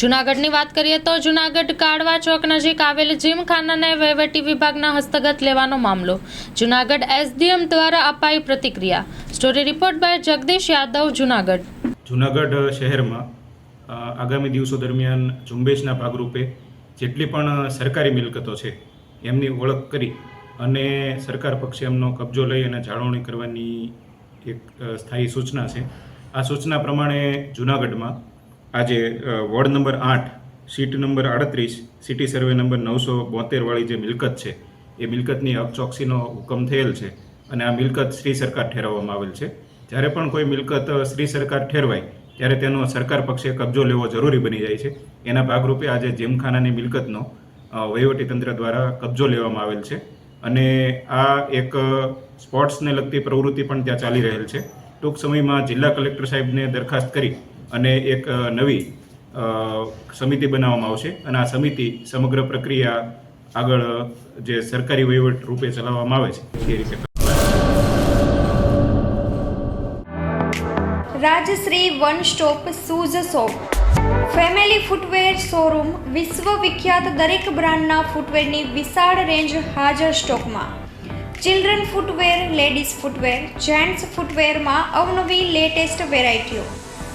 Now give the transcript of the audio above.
જુનાગઢની વાત કરીએ તો જુનાગઢ કાળવા ચોક નજીક આવેલ જીમખાનાને વહીવટી વિભાગના હસ્તગત લેવાનો મામલો. જુનાગઢ એસડીએમ દ્વારા અપાઈ પ્રતિક્રિયા. Story report by Jagdish Yadav, Junagadh. Junagadh શહેરમાં આગામી દિવસો દરમિયાન ઝુંબેશના ભાગરૂપે જેટલી પણ સરકારી મિલકતો છે, એમની ઓળખ કરી અને સરકાર પક્ષે એમનો કબજો લઈ અને જાળવણી કરવાની એક સ્થાયી સૂચના છે. આ સૂચના પ્રમાણે જૂનાગઢમાં આજે વોર્ડ નંબર આઠ, સીટ નંબર આડત્રીસ, સિટી સર્વે નંબર નવસો બોતેરવાળી જે મિલકત છે, એ મિલકતની હકચોકસીનો હુકમ થયેલ છે અને આ મિલકત શ્રી સરકાર ઠેરવવામાં આવેલ છે. જ્યારે પણ કોઈ મિલકત શ્રી સરકાર ઠેરવાય, ત્યારે તેનો સરકાર પક્ષે કબજો લેવો જરૂરી બની જાય છે. એના ભાગરૂપે આજે જેમખાનાની મિલકતનો વહીવટીતંત્ર દ્વારા કબજો લેવામાં આવેલ છે અને આ એક સ્પોર્ટ્સને લગતી પ્રવૃત્તિ પણ ત્યાં ચાલી રહેલ છે. ટૂંક સમયમાં જિલ્લા કલેક્ટર સાહેબને દરખાસ્ત કરી અને એક નવી સમિતિ બનાવવામાં આવશે. અને આ સમિતિ સમગ્ર પ્રક્રિયા આગળ જે સરકારી વહીવટ રૂપે ચલાવવામાં આવે છે, એ રીતે Rajshree one stop shoes shop. Family footwear showroom વિશ્વ વિખ્યાત દરેક બ્રાન્ડના ફૂટવેરની વિશાળ રેન્જ હાજર સ્ટોકમાં. Children footwear, ladies footwear, gents ફૂટવેરમાં અવનવી લેટેસ્ટ વેરાયટીઓ.